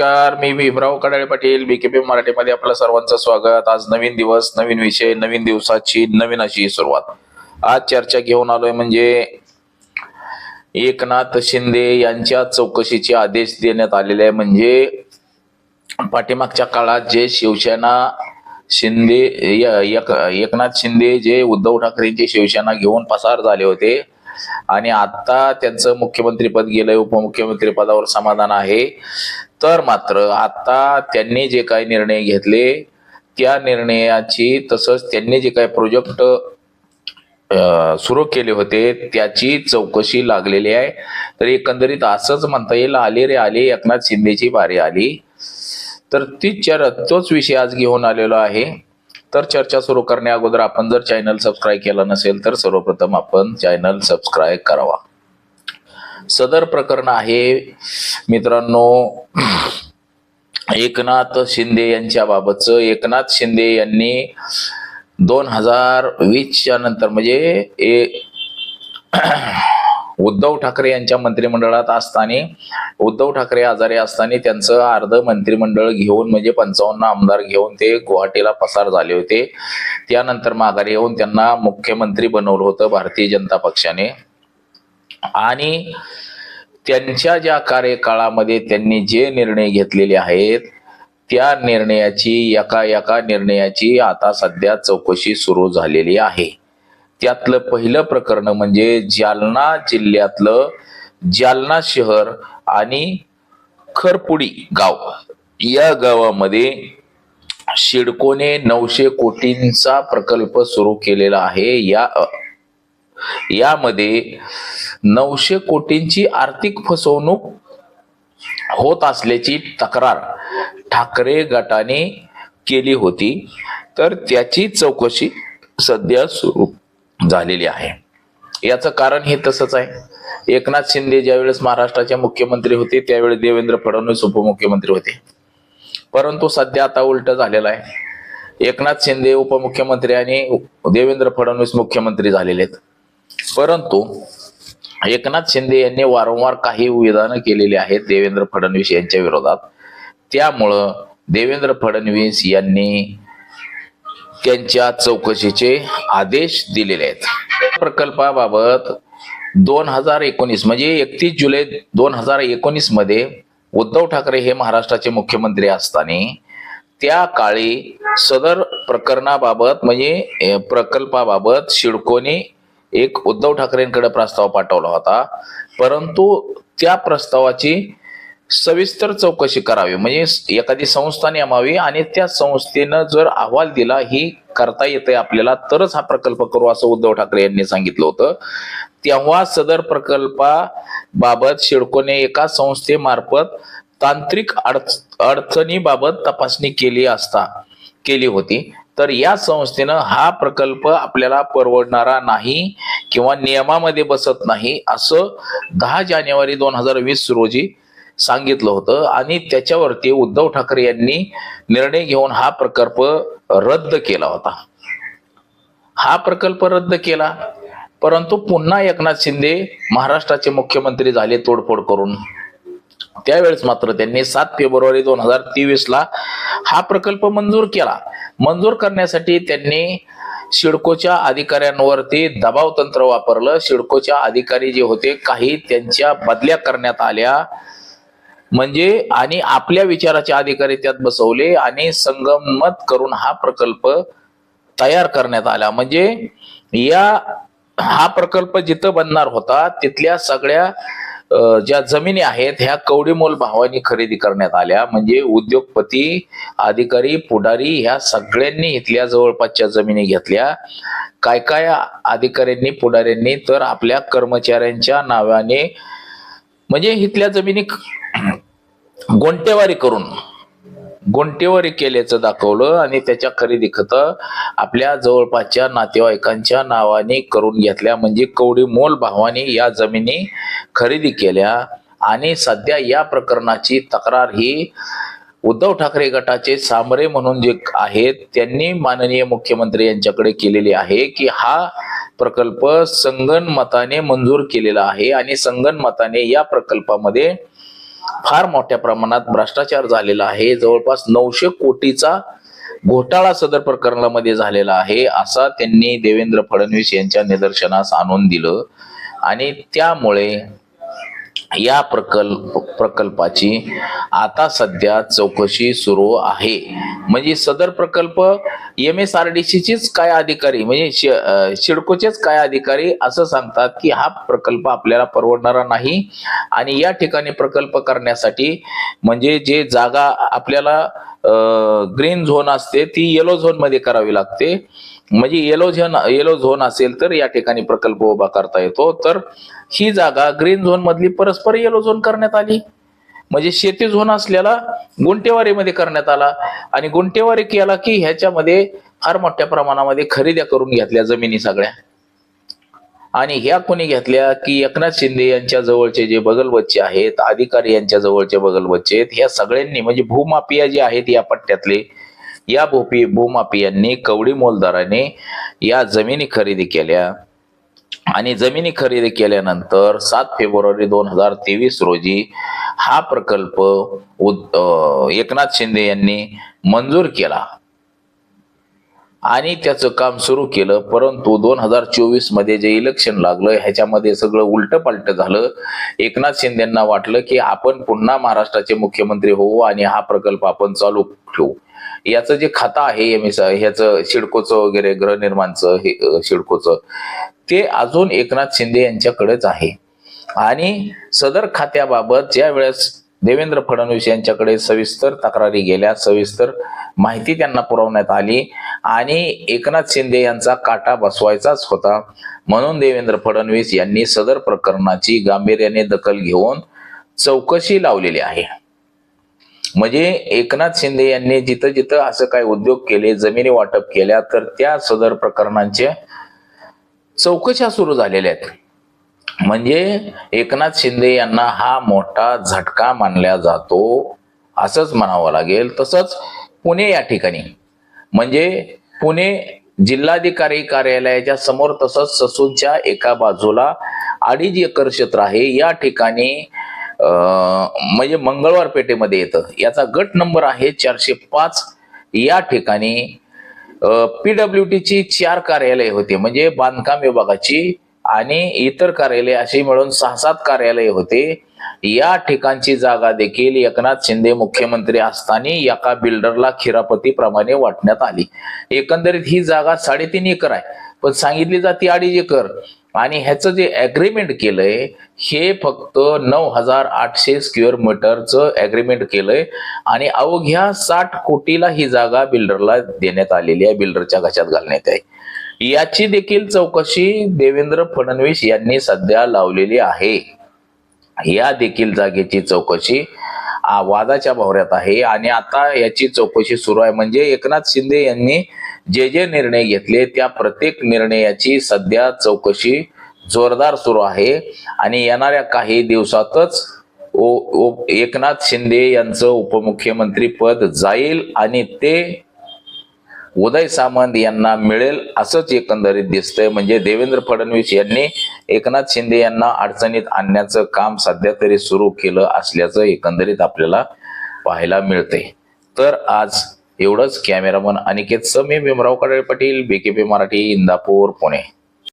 नमस्कार मी भीमराव कडाळे पाटील बीकेपी मराठीमध्ये आपल्या सर्वांचं स्वागत. आज नवीन दिवस नवीन विषय नवीन दिवसाची नवीन अशी सुरुवात. आज चर्चा घेऊन आलोय म्हणजे एकनाथ शिंदे यांच्या चौकशीचे आदेश देण्यात आलेले आहे. म्हणजे पाठीमागच्या काळात जे शिवसेना शिंदे एक- एकनाथ शिंदे जे उद्धव ठाकरेंची शिवसेना घेऊन पसार झाले होते आणि आता त्यांचं मुख्यमंत्रीपद गेलंय उपमुख्यमंत्री पदावर समाधान आहे. तर मात्र आता त्यांनी जे काही निर्णय घेतले त्या निर्णयाची तसंच त्यांनी जे काही प्रोजेक्ट सुरू केले होते त्याची चौकशी लागलेली आहे. तर एकंदरीत असंच म्हणता येईल आले रे आले एकनाथ शिंदेची बारी आली. तर ती चर तोच विषय आज घेऊन आलेलो आहे. तर चर्चा सुरू करण्या अगोदर आपण जर चॅनल सबस्क्राईब केलं नसेल तर सर्वप्रथम आपण चॅनल सबस्क्राईब करावा. सदर प्रकरण आहे मित्रांनो एकनाथ शिंदे यांच्या बाबतचं एकनाथ शिंदे यांनी दोन हजार वीसच्या नंतर म्हणजे ए- उद्धव ठाकरे यांच्या मंत्रिमंडळात असताना उद्धव ठाकरे आजारी असताना त्यांचं अर्ध मंत्रिमंडळ घेऊन म्हणजे पंचावन्न आमदार घेऊन ते गुवाहाटीला पसार झाले होते. त्यानंतर माघारी येऊन त्यांना मुख्यमंत्री बनवलं होतं भारतीय जनता पक्षाने. आणि त्यांच्या ज्या कार्यकाळामध्ये त्यांनी जे निर्णय घेतलेले आहेत त्या निर्णयाची एका एका निर्णयाची आता सध्या चौकशी सुरू झालेली आहे. त्यातलं पहिलं प्रकरण म्हणजे जालना जिल्ह्यातलं जालना शहर आणि खरपुडी गाव. या गावामध्ये शिडकोने नऊशे कोटींचा प्रकल्प सुरू केलेला आहे. या यामध्ये नऊशे कोटींची आर्थिक फसवणूक होत असल्याची तक्रार ठाकरे गटाने केली होती. तर त्याची चौकशी सध्या सुरू झालेली आहे. याचं कारण हे तसंच आहे. एकनाथ शिंदे ज्यावेळेस महाराष्ट्राचे मुख्यमंत्री होते त्यावेळी देवेंद्र फडणवीस उपमुख्यमंत्री होते. परंतु सध्या आता उलट झालेलं आहे. एकनाथ शिंदे उपमुख्यमंत्री आणि देवेंद्र फडणवीस मुख्यमंत्री झालेले आहेत. परंतु एकनाथ शिंदे यांनी वारंवार काही विधानं केलेली आहेत देवेंद्र फडणवीस यांच्या विरोधात. त्यामुळं देवेंद्र फडणवीस यांनी त्यांच्या चौकशीचे आदेश दिलेले आहेत. प्रकल्पाबाबत दोन हजार एकोणीस म्हणजे एकतीस जुलै दोन हजार एकोणीसमध्ये उद्धव ठाकरे हे महाराष्ट्राचे मुख्यमंत्री असताना त्या काळी सदर प्रकरणाबाबत म्हणजे प्रकल्पाबाबत शिडकोने एक उद्धव ठाकरेंकडे प्रस्ताव पाठवला होता. परंतु त्या प्रस्तावाची सविस्तर चौकशी करावी. म्हणजे एखादी संस्था नेमावी आणि त्या संस्थेनं जर अहवाल दिला ही करता येते आपल्याला तरच हा प्रकल्प करू असं उद्धव ठाकरे यांनी सांगितलं होतं. तेव्हा सदर प्रकल्पाबाबत शिडकोने एका संस्थेमार्फत तांत्रिक अडच अडचणीबाबत तपासणी केली असता केली होती. तर या संस्थेनं हा प्रकल्प आपल्याला परवडणारा नाही किंवा नियमामध्ये बसत नाही असं दहा जानेवारी दोन हजार वीस रोजी सांगितलं होतं. आणि त्याच्यावरती उद्धव ठाकरे यांनी निर्णय घेऊन हा प्रकल्प रद्द केला होता. हा प्रकल्प रद्द केला. परंतु पुन्हा एकनाथ शिंदे महाराष्ट्राचे मुख्यमंत्री झाले तोडफोड करून. त्यावेळेस मात्र त्यांनी सात फेब्रुवारी दोन हजार तेवीस ला हा प्रकल्प मंजूर केला. मंजूर करण्यासाठी त्यांनी सिडकोच्या अधिकाऱ्यांवरती दबाव तंत्र वापरलं. सिडकोच्या अधिकारी जे होते काही त्यांच्या बदल्या करण्यात आल्या. म्हणजे आणि आपल्या विचाराचे अधिकारी त्यात बसवले आणि संगमत करून हा प्रकल्प तयार करण्यात आला. म्हणजे या हा प्रकल्प जिथं बनणार होता तिथल्या सगळ्या ज्या जमिनी आहेत ह्या कवडीमोल भावानी खरेदी करण्यात आल्या. म्हणजे उद्योगपती अधिकारी पुढारी ह्या सगळ्यांनी इथल्या जवळपासच्या जमिनी घेतल्या. काय काय अधिकाऱ्यांनी पुढाऱ्यांनी तर आपल्या कर्मचाऱ्यांच्या नावाने म्हणजे इथल्या जमिनी गोंटेवारी करून गोंटेवारी केल्याचं दाखवलं आणि त्याच्या खरेदी खत आपल्या जवळपासच्या नातेवाईकांच्या नावाने करून घेतल्या. म्हणजे कवडी मोल भावाने या जमिनी खरेदी केल्या आणि सध्या या प्रकरणाची तक्रार ही उद्धव ठाकरे गटाचे सामरे म्हणून जे आहेत त्यांनी माननीय मुख्यमंत्री यांच्याकडे केलेली आहे की हा प्रकल्प संगणमताने मंजूर केलेला आहे आणि संगणमताने या प्रकल्पामध्ये फार मोठ्या प्रमाणात भ्रष्टाचार झालेला आहे. जवळपास नऊशे कोटीचा घोटाळा सदर प्रकरणामध्ये झालेला आहे असा त्यांनी देवेंद्र फडणवीस यांच्या निदर्शनास आणून दिलं. आणि त्यामुळे या प्रकल्प प्रकल्पाची आता सध्या चौकशी सुरू आहे. म्हणजे सदर प्रकल्प एम एस आर डी सीचेच काय अधिकारी म्हणजे शि- काय अधिकारी असं सांगतात की हा प्रकल्प आपल्याला परवडणारा नाही आणि या ठिकाणी प्रकल्प करण्यासाठी म्हणजे जे जागा आपल्याला ग्रीन झोन असते ती येलो झोनमध्ये करावी लागते. म्हणजे येलो झोन येलो झोन असेल तर या ठिकाणी प्रकल्प उभा करता येतो. तर ही जागा ग्रीन झोन मधली परस्पर येलो झोन करण्यात आली. म्हणजे शेती झोन असलेला गुंटेवारीमध्ये करण्यात आला. आणि गुंटेवारी केला की ह्याच्यामध्ये फार मोठ्या प्रमाणामध्ये खरेद्या करून घेतल्या जमिनी सगळ्या. आणि ह्या कोणी घेतल्या की एकनाथ शिंदे यांच्या जवळचे जे बगलबच्चे आहेत अधिकारी यांच्या जवळचे बगलबच्चे आहेत ह्या सगळ्यांनी म्हणजे भूमाफिया जे आहेत या पट्ट्यातले या भूपी भूमाफियांनी कवडी मोलदाराने या जमिनी खरेदी केल्या. आणि जमिनी खरेदी केल्यानंतर सात फेब्रुवारी दोन हजार तेवीस रोजी हा प्रकल्प उद- एकनाथ शिंदे यांनी मंजूर केला. आणि त्याचं काम सुरू केलं परंतु दोन हजार चोवीसमध्ये जे इलेक्शन लागलं ह्याच्यामध्ये सगळं उलट पालट झालं. एकनाथ शिंदेना वाटलं की आपण पुन्हा महाराष्ट्राचे मुख्यमंत्री होऊ आणि हा प्रकल्प आपण चालू ठेवू. याचं जे खातं आहे एम एस ह्याचं शिडकोचं वगैरे गृहनिर्माणचं हे शिडकोचं ते अजून एकनाथ शिंदे यांच्याकडेच आहे. आणि सदर खात्याबाबत ज्या वेळेस देवेंद्र फडणवीस यांच्याकडे सविस्तर तक्रारी गेल्या सविस्तर माहिती त्यांना पुरवण्यात आली आणि एकनाथ शिंदे यांचा काटा बसवायचाच होता. म्हणून देवेंद्र फडणवीस यांनी सदर प्रकरणाची गांभीर्याने दखल घेऊन चौकशी लावलेली आहे. म्हणजे एकनाथ शिंदे यांनी जिथं जिथं असं काही उद्योग केले जमिनी वाटप केल्या तर त्या सदर प्रकरणांचे चौकशा सुरू झालेल्या आहेत. म्हणजे एकनाथ शिंदे यांना हा मोठा झटका मानला जातो असंच म्हणावं लागेल. तसंच पुणे या ठिकाणी म्हणजे पुणे जिल्हाधिकारी कार्यालयाच्या समोर तसंच ससूनच्या एका बाजूला अडीच एकर क्षेत्र आहे. या ठिकाणी म्हणजे मंगळवार पेठेमध्ये येतं. याचा गट नंबर आहे चारशे पाच. या ठिकाणी पीडब्ल्यू टीची चार कार्यालय होते. म्हणजे बांधकाम विभागाची आणि इतर कार्यालय अशी मिळून सहा सात कार्यालय होते. या ठिकाणची जागा देखील एकनाथ शिंदे मुख्यमंत्री असताना एका बिल्डरला खिरापती प्रमाणे वाटण्यात आली. एकंदरीत ही जागा साडेतीन एकर आहे. पण सांगितली जाते अडीच एकर. आणि ह्याचं जे अग्रीमेंट केलंय हे फक्त नऊ हजार आठशे स्क्वेअर मीटरचं अग्रीमेंट केलंय. आणि अवघ्या साठ कोटीला ही जागा बिल्डरला देण्यात आलेली आहे बिल्डरच्या घशात घालण्यात आहे. याची देखील चौकशी देवेंद्र फडणवीस यांनी सध्या लावलेली आहे. या देखील जागेची चौकशी वादाच्या भावऱ्यात आहे. आणि आता याची चौकशी सुरू आहे. म्हणजे एकनाथ शिंदे यांनी जे जे निर्णय घेतले त्या प्रत्येक निर्णयाची सध्या चौकशी जोरदार सुरू आहे. आणि येणाऱ्या काही दिवसातच ओ- ओ- एकनाथ शिंदे यांचं उपमुख्यमंत्री पद जाईल आणि ते उदय सामंत यांना मिळेल असंच एकंदरीत दिसतंय. म्हणजे देवेंद्र फडणवीस यांनी एकनाथ शिंदे यांना अडचणीत आणण्याचं काम सध्या तरी सुरू केलं असल्याचं एकंदरीत आपल्याला पाहायला मिळतंय. तर आज एवढंच. कॅमेरामन अनिकेत समी भीमरावकडे पाटील बीकेपी मराठी इंदापूर पुणे.